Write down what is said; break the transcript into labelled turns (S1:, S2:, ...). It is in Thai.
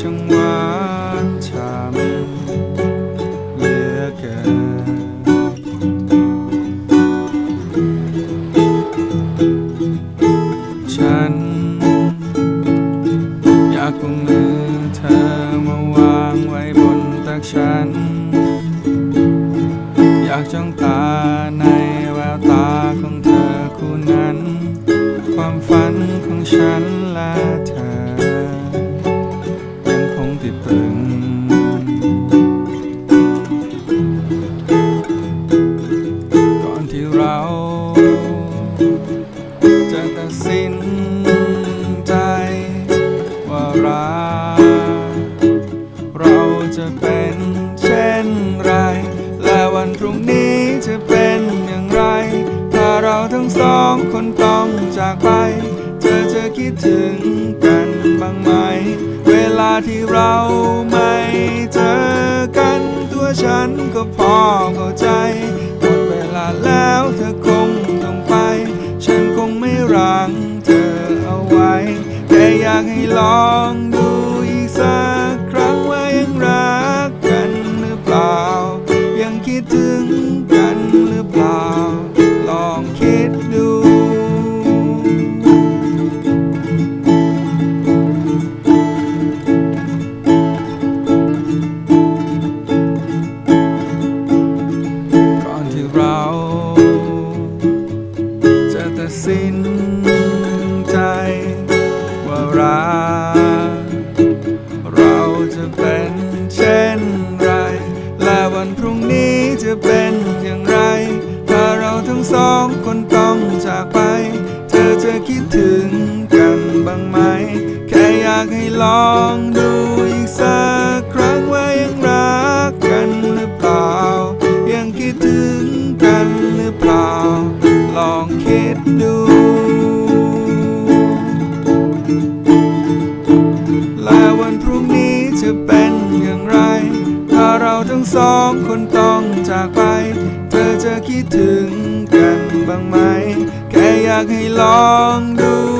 S1: ช่างหวานฉ่ำเหลือเกิน ฉัน อยากกุมมือเธอมาวางไว้บนตักฉัน อยากจ้องตาในแววตาของเธอคู่นั้น ความฝันของฉัน สองคนต้องจากไป เธอจะคิดถึงกันบ้างไหม เวลาที่เราไม่เจอกัน ตัวฉันก็พอเข้าใจหมดเวลาแล้วเธอคงต้องไป ฉันคงไม่รังเธอเอาไว้ แค่อยากให้ลอง สินใจว่ารักเราจะเป็นเช่นไร และวันพรุ่งนี้จะเป็นอย่างไร ถ้าเราทั้งสองคนต้องจากไป เธอจะคิดถึงกันบ้างไหม แค่อยากให้ลอง คิดดู และวันพรุ่งนี้จะเป็นอย่างไร ถ้าเราทั้งสองคนต้องจากไป เธอจะคิดถึงกันบ้างไหม แค่อยากให้ลองดู